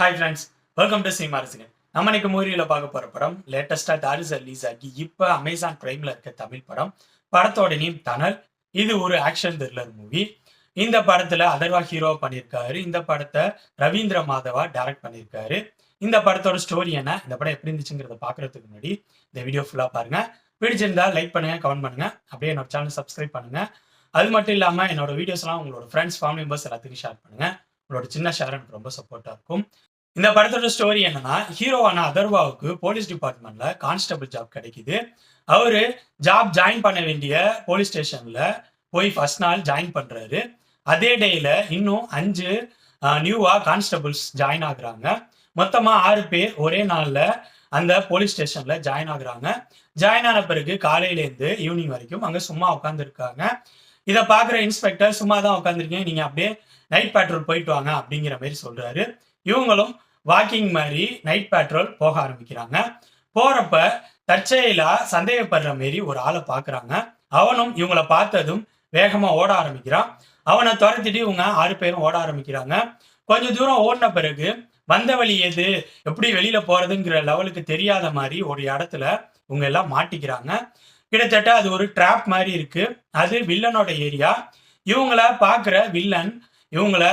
Hi friends welcome to cinema ரசிகன் நம்ம இன்னைக்கு மூவியில் பார்க்க போகிற படம் லேட்டஸ்டா தாரிஸ் ரிலீஸ் ஆகி இப்போ அமேசான் பிரைம்ல இருக்க தமிழ் படம் படத்தோட நேம் தனல் இது ஒரு ஆக்ஷன் த்ரில்லர் மூவி இந்த படத்துல அதர்வா ஹீரோ பண்ணியிருக்காரு. இந்த படத்தை ரவீந்திர மாதவா டைரக்ட் பண்ணியிருக்காரு. இந்த படத்தோட ஸ்டோரி என்ன இந்த படம் எப்படி இருந்துச்சுங்கிறத பார்க்குறதுக்கு முன்னாடி இந்த வீடியோ ஃபுல்லா பாருங்க. பிடிச்சிருந்தா லைக் பண்ணுங்க கமெண்ட் பண்ணுங்க. அப்படியே என்னோட சேனல் சப்ஸ்கிரைப் பண்ணுங்க. அது மட்டும் இல்லாம என்னோட வீடியோஸ்லாம் உங்களோட ஃப்ரெண்ட்ஸ் ஃபேமிலி மெம்பர்ஸ் எல்லாத்துக்கும் ஷேர் பண்ணுங்க. உங்களோட சின்ன ஷேர் எனக்கு ரொம்ப சப்போர்ட்டா இருக்கும். இந்த படத்தோட ஸ்டோரி என்னன்னா ஹீரோவான அதர்வாவுக்கு போலீஸ் டிபார்ட்மெண்ட்ல கான்ஸ்டபிள் ஜாப் கிடைக்குது. அவரு ஜாப் ஜாயின் பண்ண வேண்டிய போலீஸ் ஸ்டேஷன்ல போய் ஃபர்ஸ்ட் நாள் ஜாயின் பண்றாரு. அதே டேல இன்னும் அஞ்சு நியூவா கான்ஸ்டபிள்ஸ் ஜாயின் ஆகுறாங்க. மொத்தமா ஆறு பேர் ஒரே நாள்ல அந்த போலீஸ் ஸ்டேஷன்ல ஜாயின் ஆகுறாங்க. ஜாயின் ஆன பிறகு காலையில இருந்து ஈவினிங் வரைக்கும் அங்க சும்மா உட்காந்துருக்காங்க இதை பாக்குற இன்ஸ்பெக்டர் சும்மா தான் உட்காந்துருக்கீங்க நீங்க அப்படியே நைட் பேட்ரோல் போயிட்டு வாங்க அப்படிங்கிற மாதிரி சொல்றாரு. இவங்களும் வாக்கிங் மாதிரி நைட் பேட்ரோல் போக ஆரம்பிக்கிறாங்க. போறப்ப தற்செயலா சந்தேகப்படுற மாரி ஒரு ஆளை பாக்குறாங்க. அவனும் இவங்களை பார்த்ததும் வேகமா ஓட ஆரம்பிக்கிறான். அவனை துரத்திட்டு இவங்க ஆறு பேரும் ஓட ஆரம்பிக்கிறாங்க. கொஞ்ச தூரம் ஓடின பிறகு வந்த வழி எது? எப்படி வெளியில போறதுங்கிற லெவலுக்கு தெரியாத மாதிரி ஒரு இடத்துல இவங்க எல்லாம் மாட்டிக்கிறாங்க. கிட்டத்தட்ட அது ஒரு ட்ராப் மாதிரி இருக்கு. அது வில்லனோட ஏரியா இவங்கள பாக்குற வில்லன் இவங்கள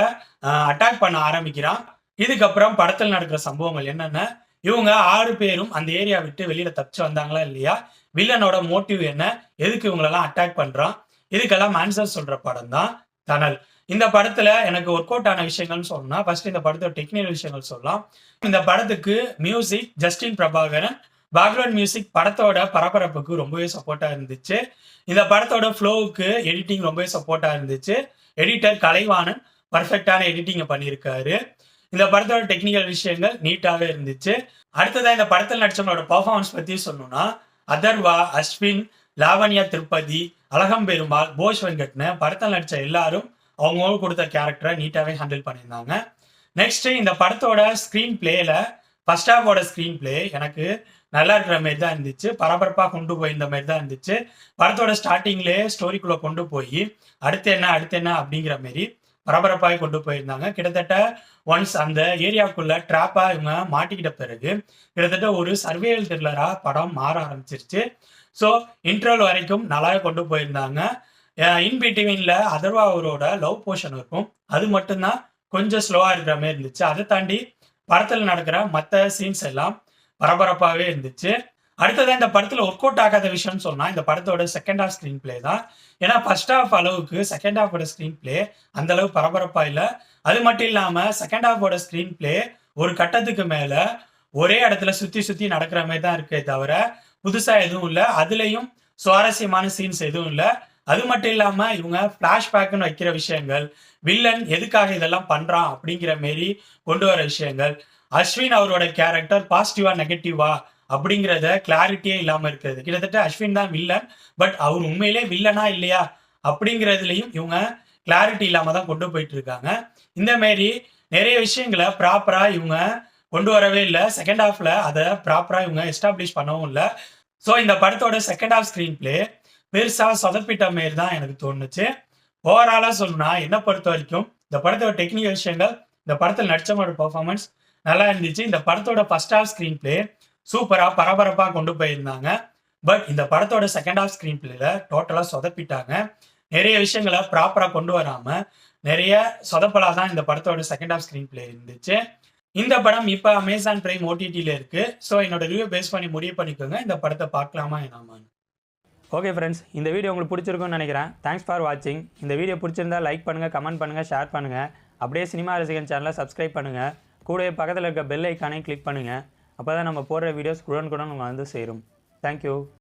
அட்டாக் பண்ண ஆரம்பிக்கிறான். இதுக்கப்புறம் படத்தில் நடக்கிற சம்பவங்கள் என்னென்ன இவங்க ஆறு பேரும் அந்த ஏரியா விட்டு வெளியில தப்பிச்சு வந்தாங்களா இல்லையா? வில்லனோட மோட்டிவ் என்ன? எதுக்கு இவங்களெல்லாம் அட்டாக் பண்றான்? இதுக்கெல்லாம் ஆன்சர் சொல்ற படம் தான் தனல். இந்த படத்துல எனக்கு ஒர்க் அவுட் ஆன விஷயங்கள்னு சொல்லணும்னா ஃபர்ஸ்ட் இந்த படத்தோட டெக்னிக்கல் விஷயங்கள் சொல்லலாம். இந்த படத்துக்கு music Justin Prabhakaran background music படத்தோட பரபரப்புக்கு ரொம்பவே சப்போர்ட்டா இருந்துச்சு. இந்த படத்தோட ஃப்ளோவுக்கு எடிட்டிங் ரொம்பவே சப்போர்ட்டா இருந்துச்சு. எடிட்டர் கலைவாணன் பர்ஃபெக்டான எடிட்டிங்கை பண்ணியிருக்காரு. இந்த படத்தோட டெக்னிக்கல் விஷயங்கள் நீட்டாவே இருந்துச்சு. அடுத்ததாக இந்த படத்தில் நடிச்சவங்களோட பர்ஃபார்மன்ஸ் பத்தி சொல்லணும்னா அதர்வா அஸ்வின் லாவண்யா திருப்பதி அழகம் பெருமாள் போஷ் வெங்கட்னு படத்தில் நடிச்ச எல்லாரும் அவங்கவுங்க கொடுத்த கேரக்டரை நீட்டாவே ஹேண்டில் பண்ணியிருந்தாங்க. நெக்ஸ்ட் இந்த படத்தோட ஸ்க்ரீன் பிளேல ஃபர்ஸ்ட் ஹாஃபோட ஸ்க்ரீன் பிளே எனக்கு நல்லா இருக்கிற மாதிரி தான் இருந்துச்சு. பரபரப்பாக கொண்டு போயிருந்த மாதிரி தான் இருந்துச்சு. படத்தோட ஸ்டார்டிங்லேயே ஸ்டோரிக்குள்ளே கொண்டு போய் அடுத்து என்ன அடுத்து என்ன அப்படிங்கிற மாரி பரபரப்பாக கொண்டு போயிருந்தாங்க. கிட்டத்தட்ட ஒன்ஸ் அந்த ஏரியாவுக்குள்ள ட்ராப்பாக இவங்க மாட்டிக்கிட்ட பிறகு கிட்டத்தட்ட ஒரு சர்வேயல் த்ரில்லரா படம் மாற ஆரம்பிச்சிருச்சு. ஸோ இன்டர்வல் வரைக்கும் நல்லா கொண்டு போயிருந்தாங்க. இன்பிட்வீனில் அதர்வா அவரோட லவ் போர்ஷன் இருக்கும். அது மட்டும்தான் கொஞ்சம் ஸ்லோவாக இருக்கிற மாதிரி இருந்துச்சு. அதை தாண்டி படத்தில் நடக்கிற மற்ற சீன்ஸ் எல்லாம் பரபரப்பாகவே இருந்துச்சு. அடுத்ததான் இந்த படத்துல ஒர்க் அவுட் ஆகாத விஷயம்னு சொன்னா இந்த படத்தோட செகண்ட் ஹாஃப் ஸ்க்ரீன் பிளே தான். ஏன்னா ஃபர்ஸ்ட் ஹாஃப் அளவுக்கு செகண்ட் ஹாஃபோட ஸ்க்ரீன் பிளே அந்த அளவு பரபரப்பா இல்லை. அது மட்டும் இல்லாம செகண்ட் ஹாஃபோட ஸ்க்ரீன் பிளே ஒரு கட்டத்துக்கு மேல ஒரே இடத்துல சுத்தி சுத்தி நடக்கிற மாதிரி தான் இருக்கே தவிர புதுசா எதுவும் இல்லை. அதுலயும் சுவாரஸ்யமான சீன்ஸ் எதுவும் இல்லை. அது மட்டும் இல்லாம இவங்க பிளாஷ்பேக்னு வைக்கிற விஷயங்கள் வில்லன் எதுக்காக இதெல்லாம் பண்றான் அப்படிங்கிற மாரி கொண்டு வர விஷயங்கள். அஸ்வின் அவரோட கேரக்டர் பாசிட்டிவா நெகட்டிவா அப்படிங்கிறத கிளாரிட்டியே இல்லாமல் இருக்கிறது. கிட்டத்தட்ட அஸ்வின் தான் வில்லன் பட் அவர் உண்மையிலே வில்லனா இல்லையா அப்படிங்கிறதுலையும் இவங்க கிளாரிட்டி இல்லாமல் தான் கொண்டு போயிட்டு இருக்காங்க. இந்த மாரி நிறைய விஷயங்களை ப்ராப்பராக இவங்க கொண்டு வரவே இல்லை. செகண்ட் ஹாஃப்ல அதை ப்ராப்பராக இவங்க எஸ்டாப்ளிஷ் பண்ணவும் இல்லை. ஸோ இந்த படத்தோட செகண்ட் ஹாஃப் ஸ்க்ரீன் பிளே பெருசாக சொதப்பிட்ட மாரி தான் எனக்கு தோணுச்சு. ஓவராலாக சொல்லணும்னா என்னை பொறுத்த வரைக்கும் இந்த படத்தோட டெக்னிக்கல் விஷயங்கள் இந்த படத்தில் நடிச்சவங்களோட பர்ஃபார்மன்ஸ் நல்லா இருந்துச்சு. இந்த படத்தோட ஃபர்ஸ்ட் ஹாஃப் ஸ்க்ரீன் பிளே சூப்பரா பரபரப்பா கொண்டு போயிருந்தாங்க. பட் இந்த படத்தோட செகண்ட் ஹாஃப் ஸ்க்ரீன் பிளேல டோட்டலா சொதப்பிட்டாங்க. நிறைய விஷயங்களை ப்ராப்பரா கொண்டு வராம நிறைய சொதப்பலா தான் இந்த படத்தோட செகண்ட் ஹாஃப் ஸ்க்ரீன் பிளே இருந்துச்சு. இந்த படம் இப்போ அமேசான் பிரைம் ஓடிடியில் இருக்கு. ஸோ என்னோட ரிவ்யூ பேஸ் பண்ணி முடிவு பண்ணிக்கோங்க. இந்த படத்தை பார்க்கலாமா என்னாமான்னு. ஓகே ஃப்ரெண்ட்ஸ் இந்த வீடியோ உங்களுக்கு பிடிச்சிருக்கும்னு நினைக்கிறேன். தேங்க்ஸ் ஃபார் வாட்சிங் இந்த வீடியோ பிடிச்சிருந்தா லைக் பண்ணுங்கள் கமெண்ட் பண்ணுங்கள் ஷேர் பண்ணுங்கள் அப்படியே சினிமா ரசிகன் சேனலை சப்ஸ்கிரைப் பண்ணுங்கள் கூடவே பக்கத்தில் இருக்க பெல் ஐக்கானே கிளிக் பண்ணுங்கள் அப்போ தான் நம்ம போடுற வீடியோஸ் உடனுக்குடன் உங்களை வந்து சேரும். தேங்க்யூ